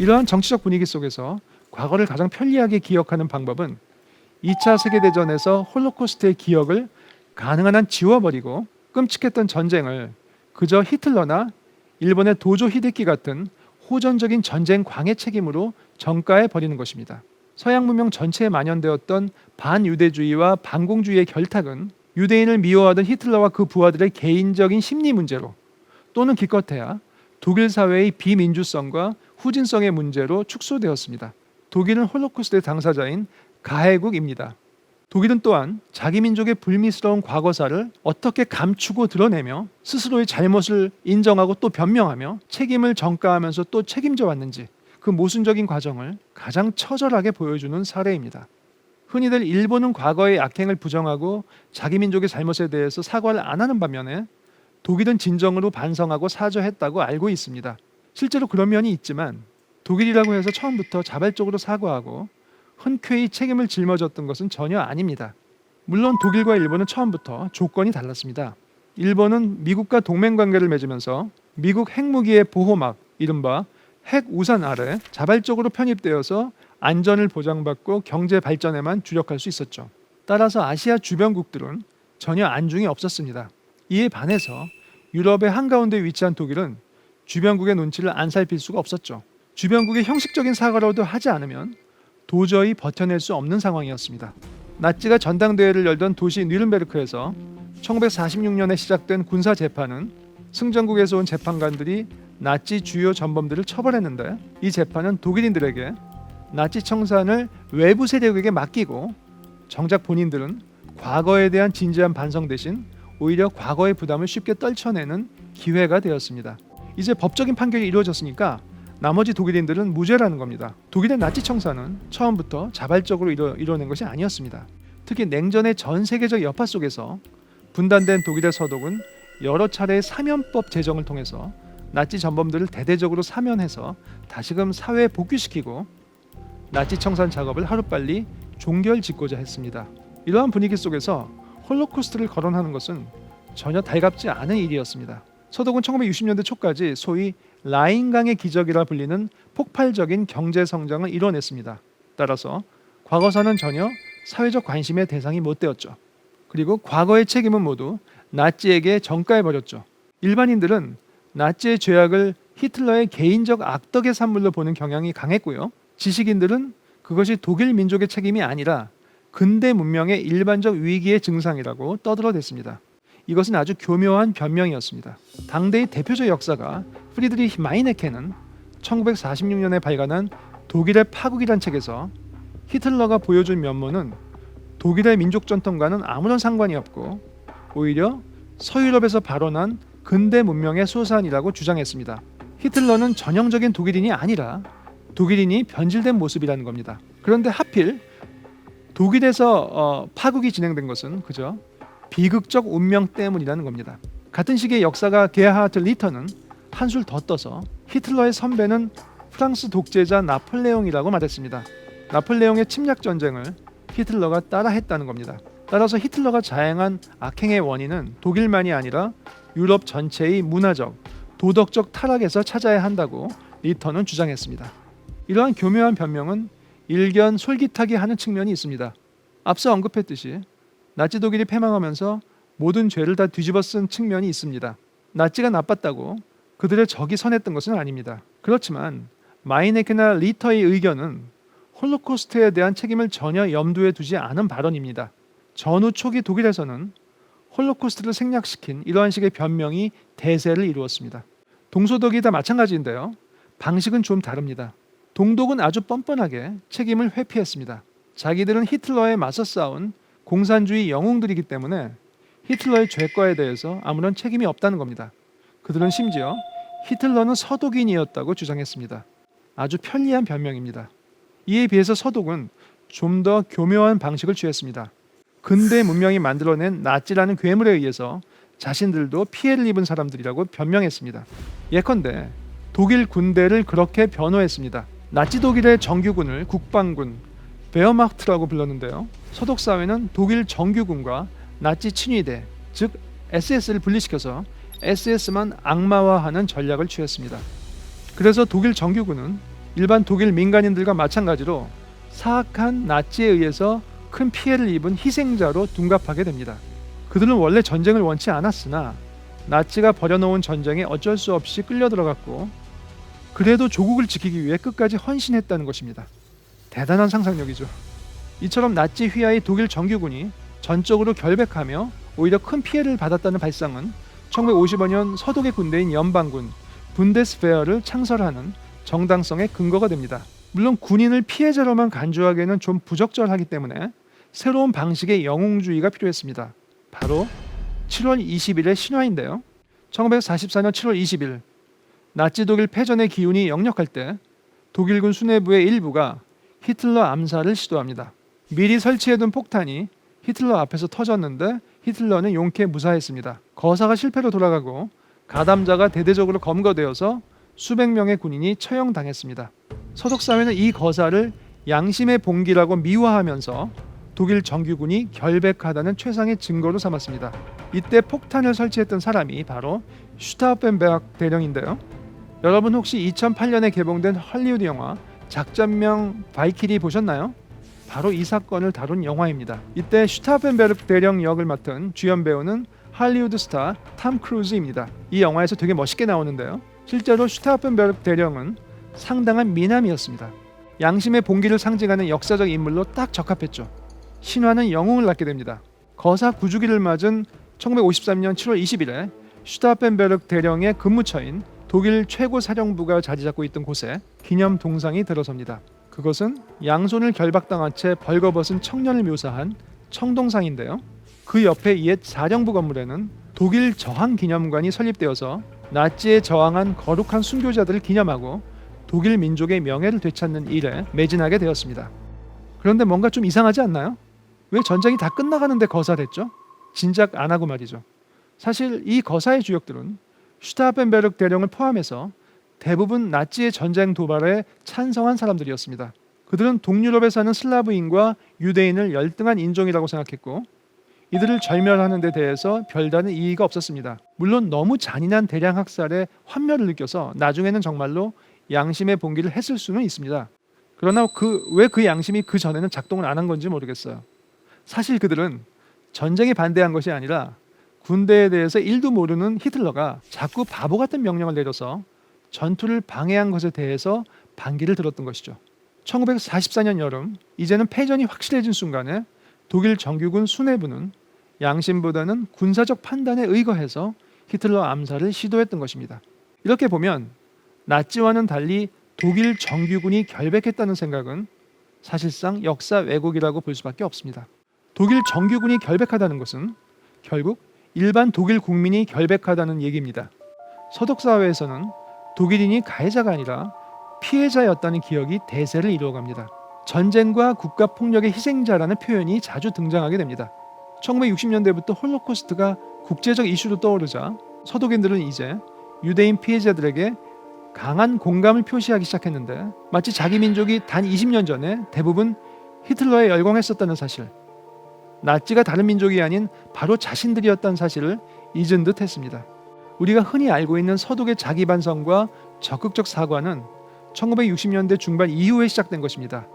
이러한 정치적 분위기 속에서 과거를 가장 편리하게 기억하는 방법은 2차 세계대전에서 홀로코스트의 기억을 가능한 한 지워버리고 끔찍했던 전쟁을 그저 히틀러나 일본의 도조 히데키 같은 호전적인 전쟁 광해 책임으로 전가해 버리는 것입니다. 서양 문명 전체에 만연되었던 반유대주의와 반공주의의 결탁은 유대인을 미워하던 히틀러와 그 부하들의 개인적인 심리 문제로 또는 기껏해야 독일 사회의 비민주성과 후진성의 문제로 축소되었습니다. 독일은 홀로코스트의 당사자인 가해국입니다. 독일은 또한 자기 민족의 불미스러운 과거사를 어떻게 감추고 드러내며 스스로의 잘못을 인정하고 또 변명하며 책임을 전가하면서 또 책임져 왔는지 그 모순적인 과정을 가장 처절하게 보여주는 사례입니다. 흔히들 일본은 과거의 악행을 부정하고 자기 민족의 잘못에 대해서 사과를 안 하는 반면에 독일은 진정으로 반성하고 사죄했다고 알고 있습니다. 실제로 그런 면이 있지만 독일이라고 해서 처음부터 자발적으로 사과하고 흔쾌히 책임을 짊어졌던 것은 전혀 아닙니다. 물론 독일과 일본은 처음부터 조건이 달랐습니다. 일본은 미국과 동맹 관계를 맺으면서 미국 핵무기의 보호막 이른바 핵 우산 아래 자발적으로 편입되어서 안전을 보장받고 경제 발전에만 주력할 수 있었죠. 따라서 아시아 주변국들은 전혀 안중이 없었습니다. 이에 반해서 유럽의 한가운데 위치한 독일은 주변국의 눈치를 안 살필 수가 없었죠. 주변국의 형식적인 사과라도 하지 않으면 도저히 버텨낼 수 없는 상황이었습니다. 나치가 전당대회를 열던 도시 뉘른베르크에서 1946년에 시작된 군사 재판은 승전국에서 온 재판관들이 나치 주요 전범들을 처벌했는데 이 재판은 독일인들에게 나치 청산을 외부 세력에게 맡기고 정작 본인들은 과거에 대한 진지한 반성 대신 오히려 과거의 부담을 쉽게 떨쳐내는 기회가 되었습니다. 이제 법적인 판결이 이루어졌으니까 나머지 독일인들은 무죄라는 겁니다. 독일의 나치 청산은 처음부터 자발적으로 이뤄, 이뤄 낸 것이 아니었습니다. 특히 냉전의 전 세계적 여파 속에서 분단된 독일의 서독은 여러 차례 사면법 제정을 통해서 나치 전범들을 대대적으로 사면해서 다시금 사회에 복귀시키고 나치 청산 작업을 하루빨리 종결짓고자 했습니다. 이러한 분위기 속에서 홀로코스트를 거론하는 것은 전혀 달갑지 않은 일이었습니다. 서독은 1960년대 초까지 소위 라인강의 기적이라 불리는 폭발적인 경제 성장을 이뤄냈습니다. 따라서 과거사는 전혀 사회적 관심의 대상이 못 되었죠. 그리고 과거의 책임은 모두 나치에게 전가해 버렸죠. 일반인들은 나치의 죄악을 히틀러의 개인적 악덕의 산물로 보는 경향이 강했고요. 지식인들은 그것이 독일 민족의 책임이 아니라 근대 문명의 일반적 위기의 증상이라고 떠들어댔습니다. 이것은 아주 교묘한 변명이었습니다. 당대의 대표적 역사가 프리드리히 마이네케는 1946년에 발간한 독일의 파국이란 책에서 히틀러가 보여준 면모는 독일의 민족 전통과는 아무런 상관이 없고 오히려 서유럽에서 발원한 근대 문명의 소산이라고 주장했습니다. 히틀러는 전형적인 독일인이 아니라 독일인이 변질된 모습이라는 겁니다. 그런데 하필 독일에서 어, 파국이 진행된 것은 그저 비극적 운명 때문이라는 겁니다. 같은 시기의 역사가 게하트 리터는 한술 더 떠서 히틀러의 선배는 프랑스 독재자 나폴레옹이라고 말했습니다. 나폴레옹의 침략 전쟁을 히틀러가 따라했다는 겁니다. 따라서 히틀러가 자행한 악행의 원인은 독일만이 아니라 유럽 전체의 문화적, 도덕적 타락에서 찾아야 한다고 리터는 주장했습니다. 이러한 교묘한 변명은 일견 솔깃하게 하는 측면이 있습니다. 앞서 언급했듯이 나치 독일이 패망하면서 모든 죄를 다 뒤집어 쓴 측면이 있습니다. 나치가 나빴다고 그들의 적이 선했던 것은 아닙니다. 그렇지만 마이네크나 리터의 의견은 홀로코스트에 대한 책임을 전혀 염두에 두지 않은 발언입니다. 전후 초기 독일에서는 홀로코스트를 생략시킨 이러한 식의 변명이 대세를 이루었습니다. 동소독이 다 마찬가지인데요. 방식은 좀 다릅니다. 동독은 아주 뻔뻔하게 책임을 회피했습니다. 자기들은 히틀러에 맞서 싸운 공산주의 영웅들이기 때문에 히틀러의 죄과에 대해서 아무런 책임이 없다는 겁니다. 그들은 심지어 히틀러는 서독인이었다고 주장했습니다. 아주 편리한 변명입니다. 이에 비해서 서독은 좀 더 교묘한 방식을 취했습니다. 근대 문명이 만들어낸 나치라는 괴물에 의해서 자신들도 피해를 입은 사람들이라고 변명했습니다. 예컨대 독일 군대를 그렇게 변호했습니다. 나치 독일의 정규군을 국방군 베어마흐트라고 불렀는데요. 서독 사회는 독일 정규군과 나치 친위대 즉 SS를 분리시켜서 SS만 악마화하는 전략을 취했습니다. 그래서 독일 정규군은 일반 독일 민간인들과 마찬가지로 사악한 나치에 의해서 큰 피해를 입은 희생자로 둔갑하게 됩니다. 그들은 원래 전쟁을 원치 않았으나 나치가 벌여놓은 전쟁에 어쩔 수 없이 끌려 들어갔고 그래도 조국을 지키기 위해 끝까지 헌신했다는 것입니다. 대단한 상상력이죠. 이처럼 나치 휘하의 독일 정규군이 전적으로 결백하며 오히려 큰 피해를 받았다는 발상은 1955년 서독의 군대인 연방군 분데스페어를 창설하는 정당성의 근거가 됩니다. 물론 군인을 피해자로만 간주하기에는 좀 부적절하기 때문에 새로운 방식의 영웅주의가 필요했습니다. 바로 7월 20일의 신화인데요. 1944년 7월 20일 나치 독일 패전의 기운이 역력할 때 독일군 수뇌부의 일부가 히틀러 암살을 시도합니다. 미리 설치해둔 폭탄이 히틀러 앞에서 터졌는데 히틀러는 용케 무사했습니다. 거사가 실패로 돌아가고 가담자가 대대적으로 검거되어서 수백 명의 군인이 처형당했습니다. 서독 사회는 이 거사를 양심의 봉기라고 미화하면서 독일 정규군이 결백하다는 최상의 증거로 삼았습니다. 이때 폭탄을 설치했던 사람이 바로 슈타우펜베르크 대령인데요. 여러분 혹시 2008년에 개봉된 헐리우드 영화 작전명 바이키리 보셨나요? 바로 이 사건을 다룬 영화입니다. 이때 슈타펜베르크 대령 역을 맡은 주연 배우는 할리우드 스타 탐 크루즈입니다. 이 영화에서 되게 멋있게 나오는데요. 실제로 슈타펜베르크 대령은 상당한 미남이었습니다. 양심의 봉기를 상징하는 역사적 인물로 딱 적합했죠. 신화는 영웅을 낳게 됩니다. 거사 구주기를 맞은 1953년 7월 20일에 슈타펜베르크 대령의 근무처인 독일 최고 사령부가 자리 잡고 있던 곳에 기념 동상이 들어섭니다. 그것은 양손을 결박당한 채 벌거벗은 청년을 묘사한 청동상인데요. 그 옆에 옛 사령부 건물에는 독일 저항 기념관이 설립되어서 나치에 저항한 거룩한 순교자들을 기념하고 독일 민족의 명예를 되찾는 일에 매진하게 되었습니다. 그런데 뭔가 좀 이상하지 않나요? 왜 전쟁이 다 끝나가는데 거사됐죠? 진작 안 하고 말이죠. 사실 이 거사의 주역들은 슈타펜베르크 대령을 포함해서 대부분 나치의 전쟁 도발에 찬성한 사람들이었습니다. 그들은 동유럽에 사는 슬라브인과 유대인을 열등한 인종이라고 생각했고 이들을 절멸하는 데 대해서 별다른 이의가 없었습니다. 물론 너무 잔인한 대량 학살에 환멸을 느껴서 나중에는 정말로 양심의 봉기를 했을 수는 있습니다. 그러나 그왜그 양심이 그 전에는 작동을 안 한 건지 모르겠어요. 사실 그들은 전쟁에 반대한 것이 아니라 군대에 대해서 일도 모르는 히틀러가 자꾸 바보 같은 명령을 내려서 전투를 방해한 것에 대해서 반기를 들었던 것이죠. 1944년 여름 이제는 패전이 확실해진 순간에 독일 정규군 수뇌부는 양심보다는 군사적 판단에 의거해서 히틀러 암살을 시도했던 것입니다. 이렇게 보면 나치와는 달리 독일 정규군이 결백했다는 생각은 사실상 역사 왜곡이라고 볼 수밖에 없습니다. 독일 정규군이 결백하다는 것은 결국 일반 독일 국민이 결백하다는 얘기입니다. 서독 사회에서는 독일인이 가해자가 아니라 피해자였다는 기억이 대세를 이루어갑니다. 전쟁과 국가 폭력의 희생자라는 표현이 자주 등장하게 됩니다. 1960년대부터 홀로코스트가 국제적 이슈로 떠오르자 서독인들은 이제 유대인 피해자들에게 강한 공감을 표시하기 시작했는데 마치 자기 민족이 단 20년 전에 대부분 히틀러에 열광했었다는 사실, 나치가 다른 민족이 아닌 바로 자신들이었다는 사실을 잊은 듯 했습니다. 우리가 흔히 알고 있는 서독의 자기 반성과 적극적 사과는 1960년대 중반 이후에 시작된 것입니다.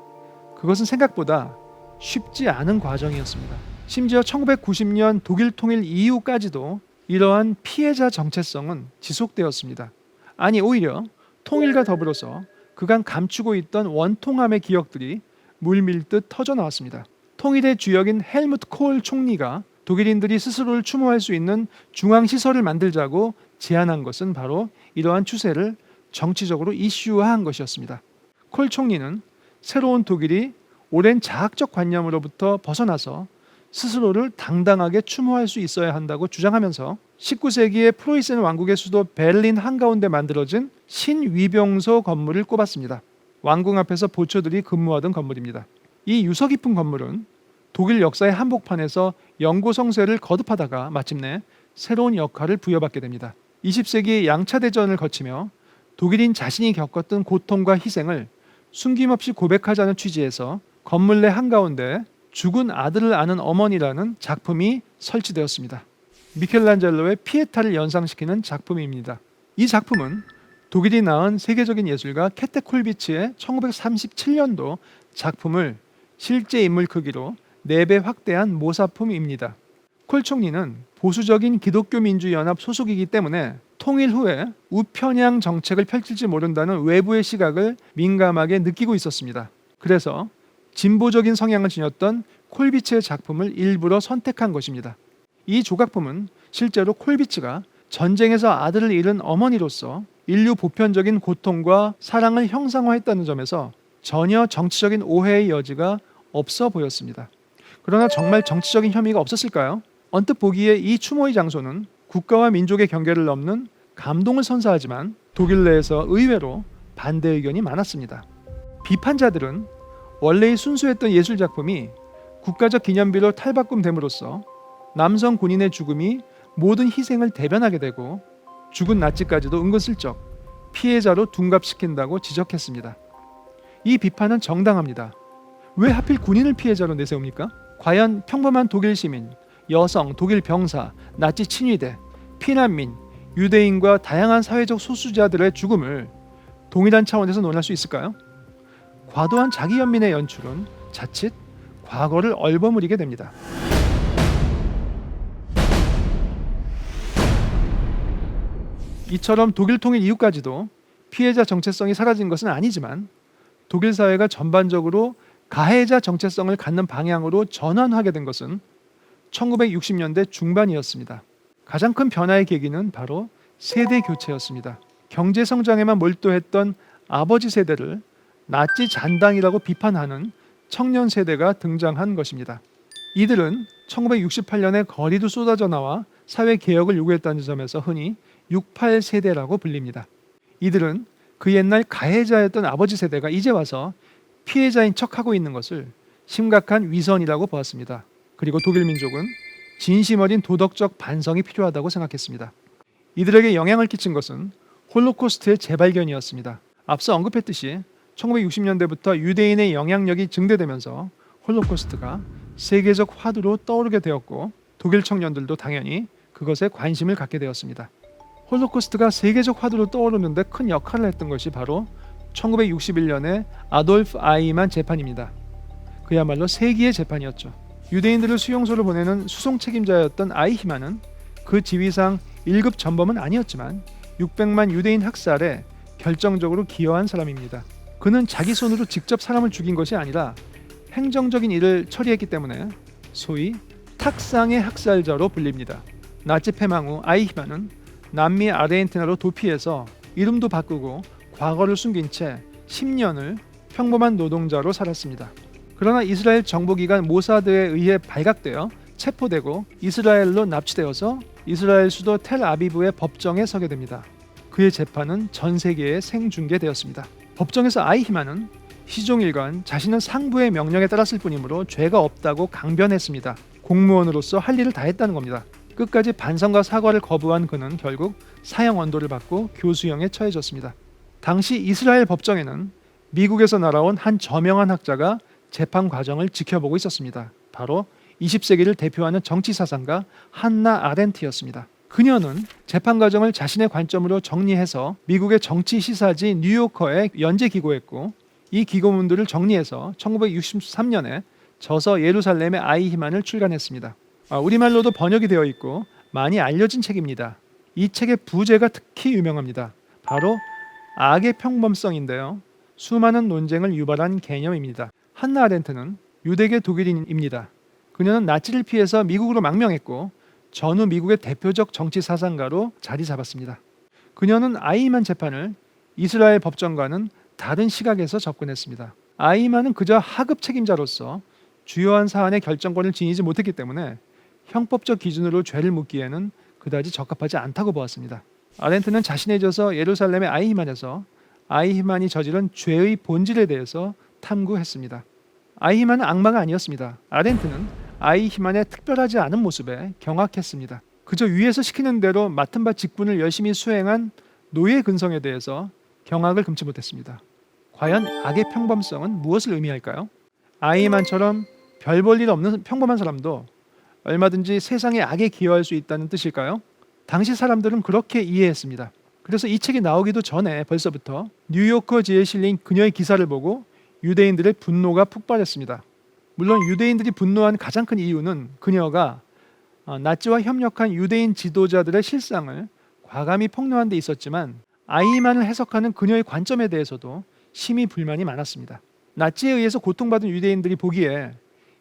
그것은 생각보다 쉽지 않은 과정이었습니다. 심지어 1990년 독일 통일 이후까지도 이러한 피해자 정체성은 지속되었습니다. 아니 오히려 통일과 더불어서 그간 감추고 있던 원통함의 기억들이 물밀듯 터져 나왔습니다. 통일의 주역인 헬무트 콜 총리가 독일인들이 스스로를 추모할 수 있는 중앙 시설을 만들자고 제안한 것은 바로 이러한 추세를 정치적으로 이슈화한 것이었습니다. 콜 총리는 새로운 독일이 오랜 자학적 관념으로부터 벗어나서 스스로를 당당하게 추모할 수 있어야 한다고 주장하면서 19세기의 프로이센 왕국의 수도 베를린 한가운데 만들어진 신위병소 건물을 꼽았습니다. 왕궁 앞에서 보초들이 근무하던 건물입니다. 이 유서 깊은 건물은 독일 역사의 한복판에서 영고 성세를 거듭하다가 마침내 새로운 역할을 부여받게 됩니다. 20세기 양차 대전을 거치며 독일인 자신이 겪었던 고통과 희생을 숨김없이 고백하자는 취지에서 건물 내 한가운데 죽은 아들을 아는 어머니라는 작품이 설치되었습니다. 미켈란젤로의 피에타를 연상시키는 작품입니다. 이 작품은 독일이 낳은 세계적인 예술가 캐테 콜비치의 1937년도 작품을 실제 인물 크기로 4배 확대한 모사품입니다. 콜 총리는 보수적인 기독교 민주 연합 소속이기 때문에 통일 후에 우편향 정책을 펼칠지 모른다는 외부의 시각을 민감하게 느끼고 있었습니다. 그래서 진보적인 성향을 지녔던 콜비치의 작품을 일부러 선택한 것입니다. 이 조각품은 실제로 콜비치가 전쟁에서 아들을 잃은 어머니로서 인류 보편적인 고통과 사랑을 형상화했다는 점에서 전혀 정치적인 오해의 여지가 없어 보였습니다. 그러나 정말 정치적인 혐의가 없었을까요? 언뜻 보기에 이 추모의 장소는 국가와 민족의 경계를 넘는 감동을 선사하지만 독일 내에서 의외로 반대 의견이 많았습니다. 비판자들은 원래의 순수했던 예술 작품이 국가적 기념비로 탈바꿈됨으로써 남성 군인의 죽음이 모든 희생을 대변하게 되고 죽은 나치까지도 은근슬쩍 피해자로 둔갑시킨다고 지적했습니다. 이 비판은 정당합니다. 왜 하필 군인을 피해자로 내세웁니까? 과연 평범한 독일 시민, 여성, 독일 병사, 나치 친위대, 피난민, 유대인과 다양한 사회적 소수자들의 죽음을 동일한 차원에서 논할 수 있을까요? 과도한 자기 연민의 연출은 자칫 과거를 얼버무리게 됩니다. 이처럼 독일 통일 이후까지도 피해자 정체성이 사라진 것은 아니지만 독일 사회가 전반적으로 가해자 정체성을 갖는 방향으로 전환하게 된 것은 1960년대 중반이었습니다. 가장 큰 변화의 계기는 바로 세대 교체였습니다. 경제 성장에만 몰두했던 아버지 세대를 나치 잔당이라고 비판하는 청년 세대가 등장한 것입니다. 이들은 1968년에 거리도 쏟아져 나와 사회 개혁을 요구했다는 점에서 흔히 68 세대라고 불립니다. 이들은 그 옛날 가해자였던 아버지 세대가 이제 와서 피해자인 척하고 있는 것을 심각한 위선이라고 보았습니다. 그리고 독일 민족은 진심 어린 도덕적 반성이 필요하다고 생각했습니다. 이들에게 영향을 끼친 것은 홀로코스트의 재발견이었습니다. 앞서 언급했듯이 1960년대부터 유대인의 영향력이 증대되면서 홀로코스트가 세계적 화두로 떠오르게 되었고 독일 청년들도 당연히 그것에 관심을 갖게 되었습니다. 홀로코스트가 세계적 화두로 떠오르는데 큰 역할을 했던 것이 바로 1961년에 아돌프 아이만 재판입니다. 그야말로 세기의 재판이었죠. 유대인들을 수용소로 보내는 수송 책임자였던 아이히만은 그 지위상 1급 전범은 아니었지만 600만 유대인 학살에 결정적으로 기여한 사람입니다. 그는 자기 손으로 직접 사람을 죽인 것이 아니라 행정적인 일을 처리했기 때문에 소위 탁상의 학살자로 불립니다. 나치 패망 후 아이히만은 남미 아르헨티나로 도피해서 이름도 바꾸고 과거를 숨긴 채 10년을 평범한 노동자로 살았습니다. 그러나 이스라엘 정보기관 모사드에 의해 발각되어 체포되고 이스라엘로 납치되어서 이스라엘 수도 텔아비브의 법정에 서게 됩니다. 그의 재판은 전 세계에 생중계되었습니다. 법정에서 아이히만은 시종일관 자신은 상부의 명령에 따랐을 뿐이므로 죄가 없다고 강변했습니다. 공무원으로서 할 일을 다 했다는 겁니다. 끝까지 반성과 사과를 거부한 그는 결국 사형 언도를 받고 교수형에 처해졌습니다. 당시 이스라엘 법정에는 미국에서 날아온 한 저명한 학자가 재판 과정을 지켜보고 있었습니다. 바로 20세기를 대표하는 정치 사상가 한나 아렌트였습니다. 그녀는 재판 과정을 자신의 관점으로 정리해서 미국의 정치 시사지 뉴요커에 연재 기고했고 이 기고문들을 정리해서 1963년에 저서 예루살렘의 아이히만을 출간했습니다. 아, 우리말로도 번역이 되어 있고 많이 알려진 책입니다. 이 책의 부제가 특히 유명합니다. 바로 악의 평범성인데요. 수많은 논쟁을 유발한 개념입니다. 한나 아렌트는 유대계 독일인입니다. 그녀는 나치를 피해서 미국으로 망명했고 전후 미국의 대표적 정치 사상가로 자리 잡았습니다. 그녀는 아이만 재판을 이스라엘 법정과는 다른 시각에서 접근했습니다. 아이만은 그저 하급 책임자로서 주요한 사안의 결정권을 지니지 못했기 때문에 형법적 기준으로 죄를 묻기에는 그다지 적합하지 않다고 보았습니다. 아렌트는 자신에 져서 예루살렘의 아이히만에서 아이히만이 저지른 죄의 본질에 대해서 탐구했습니다. 아이히만은 악마가 아니었습니다. 아렌트는 아이히만의 특별하지 않은 모습에 경악했습니다. 그저 위에서 시키는 대로 맡은 바 직분을 열심히 수행한 노예 근성에 대해서 경악을 금치 못했습니다. 과연 악의 평범성은 무엇을 의미할까요? 아이히만처럼 별 볼 일 없는 평범한 사람도 얼마든지 세상의 악에 기여할 수 있다는 뜻일까요? 당시 사람들은 그렇게 이해했습니다. 그래서 이 책이 나오기도 전에 벌써부터 뉴요커지에 실린 그녀의 기사를 보고 유대인들의 분노가 폭발했습니다. 물론 유대인들이 분노한 가장 큰 이유는 그녀가 어, 나치와 협력한 유대인 지도자들의 실상을 과감히 폭로한 데 있었지만 아이만을 해석하는 그녀의 관점에 대해서도 심히 불만이 많았습니다. 나치에 의해서 고통받은 유대인들이 보기에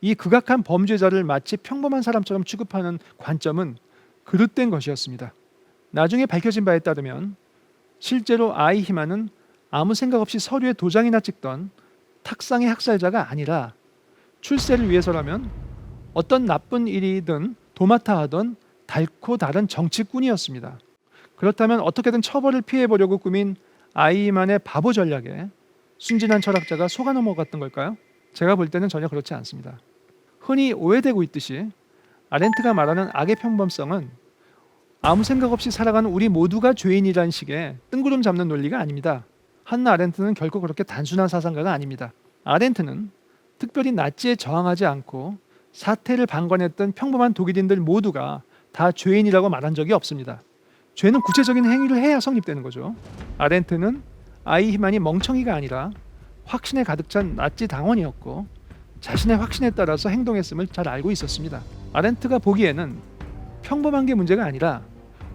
이 극악한 범죄자를 마치 평범한 사람처럼 취급하는 관점은 그릇된 것이었습니다. 나중에 밝혀진 바에 따르면 실제로 아이히만은 아무 생각 없이 서류에 도장이나 찍던 탁상의 학살자가 아니라 출세를 위해서라면 어떤 나쁜 일이든 도맡아 하던 달코 다른 정치꾼이었습니다. 그렇다면 어떻게든 처벌을 피해 보려고 꾸민 아이만의 바보 전략에 순진한 철학자가 속아 넘어갔던 걸까요? 제가 볼 때는 전혀 그렇지 않습니다. 흔히 오해되고 있듯이 아렌트가 말하는 악의 평범성은 아무 생각 없이 살아가는 우리 모두가 죄인이라는 식의 뜬구름 잡는 논리가 아닙니다. 한나 아렌트는 결코 그렇게 단순한 사상가가 아닙니다. 아렌트는 특별히 나치에 저항하지 않고 사태를 방관했던 평범한 독일인들 모두가 다 죄인이라고 말한 적이 없습니다. 죄는 구체적인 행위를 해야 성립되는 거죠. 아렌트는 아이히만이 멍청이가 아니라 확신에 가득 찬 나치 당원이었고 자신의 확신에 따라서 행동했음을 잘 알고 있었습니다. 아렌트가 보기에는 평범한 게 문제가 아니라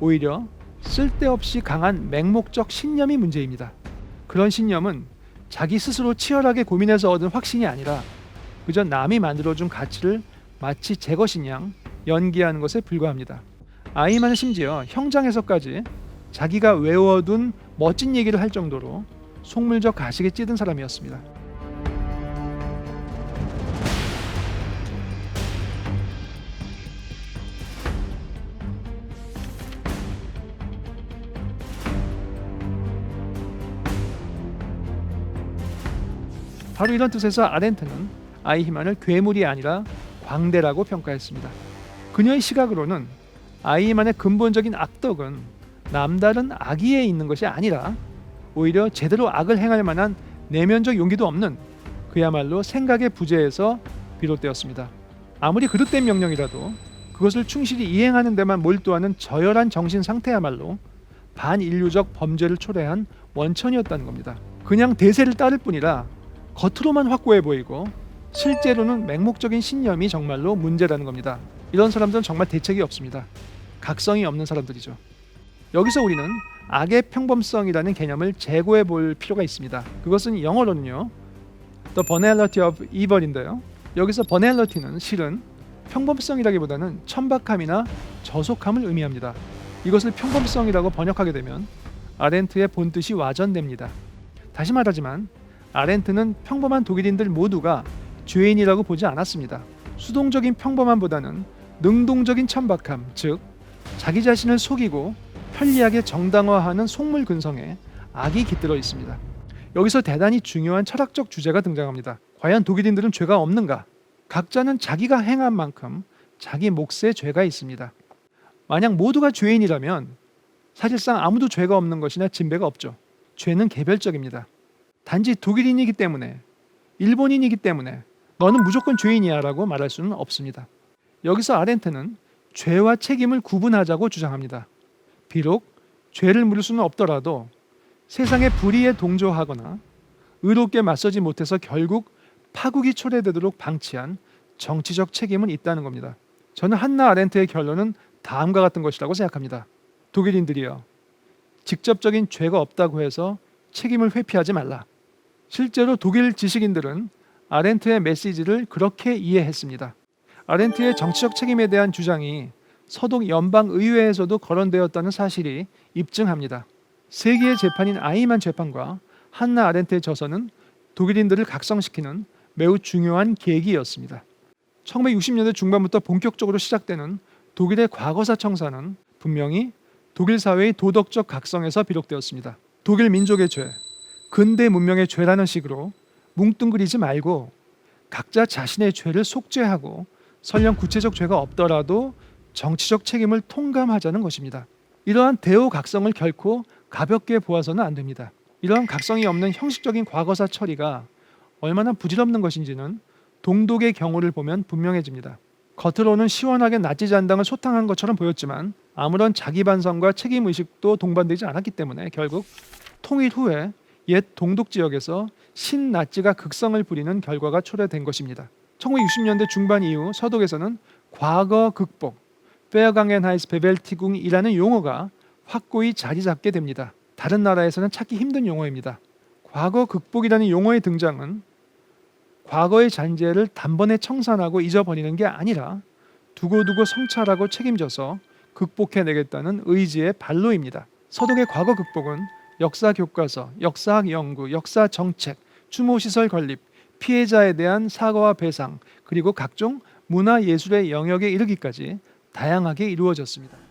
오히려 쓸데없이 강한 맹목적 신념이 문제입니다. 그런 신념은 자기 스스로 치열하게 고민해서 얻은 확신이 아니라 그저 남이 만들어준 가치를 마치 제 것인 양 연기하는 것에 불과합니다. 아이만은 심지어 형장에서까지 자기가 외워둔 멋진 얘기를 할 정도로 속물적 가식에 찌든 사람이었습니다. 바로 이런 뜻에서 아렌트는 아이히만을 괴물이 아니라 광대라고 평가했습니다. 그녀의 시각으로는 아이히만의 근본적인 악덕은 남다른 악의에 있는 것이 아니라 오히려 제대로 악을 행할 만한 내면적 용기도 없는 그야말로 생각의 부재에서 비롯되었습니다. 아무리 그릇된 명령이라도 그것을 충실히 이행하는 데만 몰두하는 저열한 정신 상태야말로 반인류적 범죄를 초래한 원천이었다는 겁니다. 그냥 대세를 따를 뿐이라 겉으로만 확고해 보이고 실제로는 맹목적인 신념이 정말로 문제라는 겁니다. 이런 사람들은 정말 대책이 없습니다. 각성이 없는 사람들이죠. 여기서 우리는 악의 평범성이라는 개념을 재고해 볼 필요가 있습니다. 그것은 영어로는요. The banality of evil인데요. 여기서 banality는 실은 평범성이라기보다는 천박함이나 저속함을 의미합니다. 이것을 평범성이라고 번역하게 되면 아렌트의 본뜻이 와전됩니다. 다시 말하지만 아렌트는 평범한 독일인들 모두가 죄인이라고 보지 않았습니다. 수동적인 평범함보다는 능동적인 천박함, 즉 자기 자신을 속이고 편리하게 정당화하는 속물 근성에 악이 깃들어 있습니다. 여기서 대단히 중요한 철학적 주제가 등장합니다. 과연 독일인들은 죄가 없는가? 각자는 자기가 행한 만큼 자기 몫에 죄가 있습니다. 만약 모두가 죄인이라면 사실상 아무도 죄가 없는 것이나 진배가 없죠. 죄는 개별적입니다. 단지 독일인이기 때문에 일본인이기 때문에 너는 무조건 죄인이야라고 말할 수는 없습니다. 여기서 아렌트는 죄와 책임을 구분하자고 주장합니다. 비록 죄를 물을 수는 없더라도 세상의 불의에 동조하거나 의롭게 맞서지 못해서 결국 파국이 초래되도록 방치한 정치적 책임은 있다는 겁니다. 저는 한나 아렌트의 결론은 다음과 같은 것이라고 생각합니다. 독일인들이여 직접적인 죄가 없다고 해서 책임을 회피하지 말라. 실제로 독일 지식인들은 아렌트의 메시지를 그렇게 이해했습니다. 아렌트의 정치적 책임에 대한 주장이 서독 연방 의회에서도 거론되었다는 사실이 입증합니다. 세계의 재판인 아이만 재판과 한나 아렌트의 저서는 독일인들을 각성시키는 매우 중요한 계기였습니다. 1960년대 중반부터 본격적으로 시작되는 독일의 과거사 청사는 분명히 독일 사회의 도덕적 각성에서 비롯되었습니다. 독일 민족의 죄, 근대 문명의 죄라는 식으로 뭉뚱그리지 말고 각자 자신의 죄를 속죄하고 설령 구체적 죄가 없더라도 정치적 책임을 통감하자는 것입니다. 이러한 대우 각성을 결코 가볍게 보아서는 안 됩니다. 이러한 각성이 없는 형식적인 과거사 처리가 얼마나 부질없는 것인지는 동독의 경우를 보면 분명해집니다. 겉으로는 시원하게 나치 잔당을 소탕한 것처럼 보였지만 아무런 자기 반성과 책임 의식도 동반되지 않았기 때문에 결국 통일 후에 옛 동독 지역에서 신나치가 극성을 부리는 결과가 초래된 것입니다. 1960년대 중반 이후 서독에서는 과거 극복, 페어강겐하이스 베벨티궁이라는 용어가 확고히 자리 잡게 됩니다. 다른 나라에서는 찾기 힘든 용어입니다. 과거 극복이라는 용어의 등장은 과거의 잔재를 단번에 청산하고 잊어버리는 게 아니라 두고두고 성찰하고 책임져서 극복해내겠다는 의지의 발로입니다. 서독의 과거 극복은 역사 교과서, 역사학 연구, 역사 정책, 추모 시설 건립, 피해자에 대한 사과와 배상, 그리고 각종 문화 예술의 영역에 이르기까지 다양하게 이루어졌습니다.